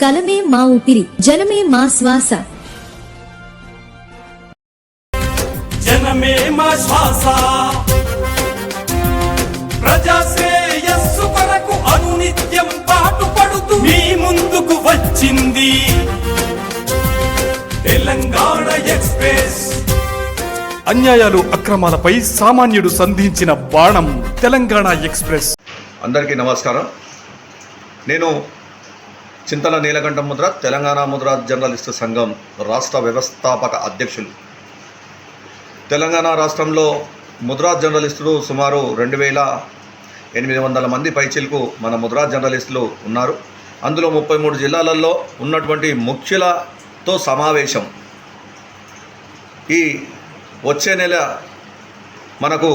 కలమే మా ఊపిరి జనమే మా శ్వాస. జనమే మా శ్వాస. ప్రజా శ్రేయస్సు కొరకు అనునిత్యం పాటుపడుతూ మీ ముందుకు వచ్చింది. తెలంగాణ ఎక్స్ప్రెస్. అన్యాయాలు అక్రమాలపై సామాన్యుడు సంధించిన బాణం తెలంగాణ ఎక్స్ప్రెస్. అందరికీ నమస్కారం. నేను చింతల నీలకంఠ ముద్ర తెలంగాణ ముద్ర జర్నలిస్టు సంఘం రాష్ట్ర వ్యవస్థాపక అధ్యక్షులు. తెలంగాణ రాష్ట్రంలో ముద్రా జర్నలిస్టులు సుమారు రెండు వేల ఎనిమిది వందల మంది పైచిలకు మన ముద్రా జర్నలిస్టులు ఉన్నారు. అందులో ముప్పై మూడు జిల్లాలలో ఉన్నటువంటి ముఖ్యులతో సమావేశం. ఈ వచ్చే నెల మనకు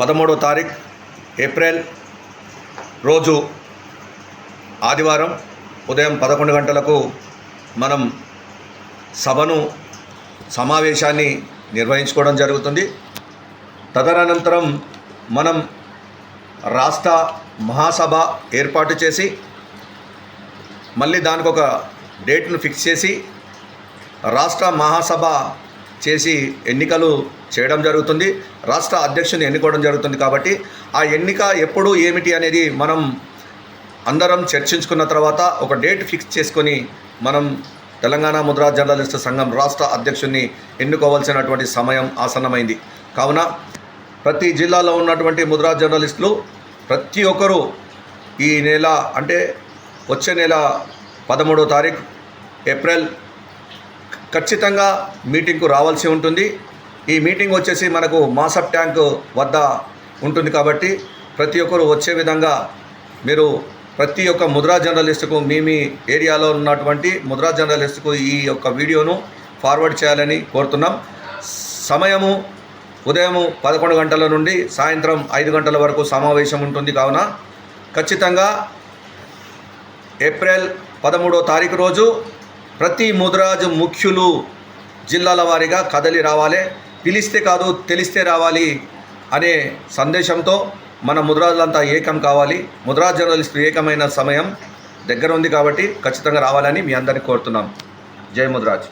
పదమూడో తారీఖు ఏప్రిల్ రోజు ఆదివారం ఉదయం పదకొండు గంటలకు మనం సభను సమావేశాన్ని నిర్వహించుకోవడం జరుగుతుంది. తదనంతరం మనం రాష్ట్ర మహాసభ ఏర్పాటు చేసి మళ్ళీ దానికి ఒక డేట్ను ఫిక్స్ చేసి రాష్ట్ర మహాసభ చేసి ఎన్నికలు చేయడం జరుగుతుంది. రాష్ట్ర అధ్యక్షుని ఎన్నుకోవడం జరుగుతుంది కాబట్టి ఆ ఎన్నిక ఎప్పుడు ఏమిటి అనేది మనం అందరం చర్చించుకున్న తర్వాత ఒక డేట్ ఫిక్స్ చేసుకొని మనం తెలంగాణ ముద్రా జర్నలిస్టు సంఘం రాష్ట్ర అధ్యక్షుడిని ఎన్నుకోవాల్సినటువంటి సమయం ఆసన్నమైంది. కావున ప్రతి జిల్లాలో ఉన్నటువంటి ముద్రా జర్నలిస్టులు ప్రతి ఒక్కరూ ఈ నెల అంటే వచ్చే నెల పదమూడో తారీఖు ఏప్రిల్ ఖచ్చితంగా మీటింగ్కు రావాల్సి ఉంటుంది. ఈ మీటింగ్ వచ్చేసి మనకు మాసప్ ట్యాంక్ వద్ద ఉంటుంది కాబట్టి ప్రతి ఒక్కరు వచ్చే విధంగా మీరు ప్రతి ఒక్క ముద్రా జర్నలిస్టుకు మీ మీ ఏరియాలో ఉన్నటువంటి ముద్రా జర్నలిస్టుకు ఈ యొక్క వీడియోను ఫార్వర్డ్ చేయాలని కోరుతున్నాం. సమయము ఉదయం పదకొండు గంటల నుండి సాయంత్రం ఐదు గంటల వరకు సమావేశం ఉంటుంది కావున ఖచ్చితంగా ఏప్రిల్ పదమూడో తారీఖు రోజు ప్రతి ముద్రాజు ముఖ్యులు జిల్లాల వారీగా కదలి రావాలి. పిలిస్తే కాదు తెలిస్తే రావాలి అనే సందేశంతో మన ముద్రాజులంతా ఏకం కావాలి. ముద్రా జర్నలిస్టులు ఏకమైన సమయం దగ్గర ఉంది కాబట్టి ఖచ్చితంగా రావాలని మీ అందరినీ కోరుతున్నాం. జై ముద్రాజ్.